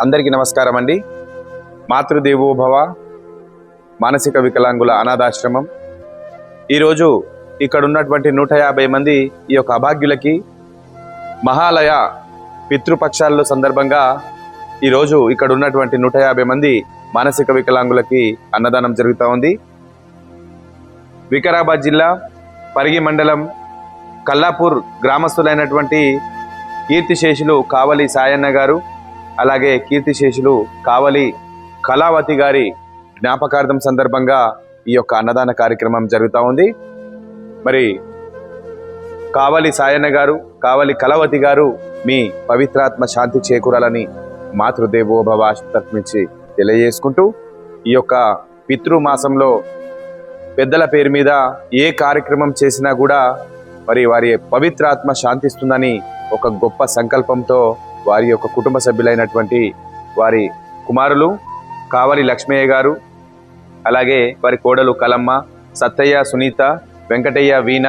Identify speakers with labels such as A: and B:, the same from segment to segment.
A: అందరికీ నమస్కారం అండి. మాతృదేవోభవ మానసిక వికలాంగుల అనాథాశ్రమం. ఈరోజు ఇక్కడ ఉన్నటువంటి నూట యాభై మంది ఈ యొక్క అభాగ్యులకి మహాలయ పితృపక్షాల్లో సందర్భంగా ఈరోజు ఇక్కడ ఉన్నటువంటి నూట యాభై మంది మానసిక వికలాంగులకి అన్నదానం జరుగుతూ ఉంది. వికారాబాద్ జిల్లా పరిగి మండలం కల్లాపూర్ గ్రామస్తులైనటువంటి కీర్తిశేషులు కావలి సాయన్న గారు అలాగే కీర్తిశేషులు కావలి కళావతి గారి జ్ఞాపకార్థం సందర్భంగా ఈ యొక్క అన్నదాన కార్యక్రమం జరుగుతూ ఉంది. మరి కావలి సాయన్న గారు కావలి కళావతి గారు మీ పవిత్రాత్మ శాంతి చేకూరాలని మాతృదేవోభవ తరఫునుంచి తెలియజేసుకుంటూ ఈ యొక్క పితృమాసంలో పెద్దల పేరు మీద ఏ కార్యక్రమం చేసినా కూడా మరి వారి పవిత్రాత్మ శాంతిస్తుందని ఒక గొప్ప సంకల్పంతో వారి యొక్క కుటుంబ సభ్యులైనటువంటి వారి కుమారులు కావలి లక్ష్మయ్య గారు అలాగే వారి కోడలు కలమ్మ సత్తయ్య సునీత వెంకటయ్య వీణ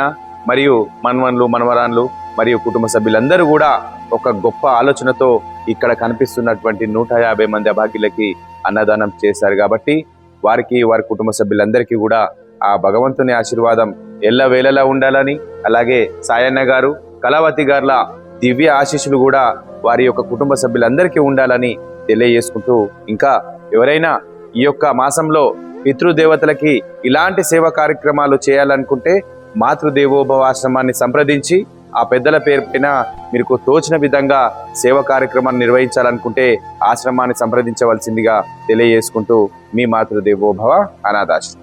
A: మరియు మన్వన్లు మనవరాన్లు మరియు కుటుంబ సభ్యులందరూ కూడా ఒక గొప్ప ఆలోచనతో ఇక్కడ కనిపిస్తున్నటువంటి నూట యాభై మంది అభాగ్యులకి అన్నదానం చేశారు కాబట్టి వారికి వారి కుటుంబ సభ్యులందరికీ కూడా ఆ భగవంతుని ఆశీర్వాదం ఎల్లవేళలా ఉండాలని అలాగే సాయన్న గారు కళావతి గారుల దివ్య ఆశీస్సులు కూడా వారి యొక్క కుటుంబ సభ్యులందరికీ ఉండాలని తెలియజేసుకుంటూ ఇంకా ఎవరైనా ఈ యొక్క మాసంలో పితృదేవతలకి ఇలాంటి సేవా కార్యక్రమాలు చేయాలనుకుంటే మాతృదేవోభవ ఆశ్రమాన్ని సంప్రదించి ఆ పెద్దల పేరు పైన మీకు తోచిన విధంగా సేవ కార్యక్రమాన్ని నిర్వహించాలనుకుంటే ఆశ్రమాన్ని సంప్రదించవలసిందిగా తెలియజేసుకుంటూ మీ మాతృదేవోభవ అనాథాశ్రమం.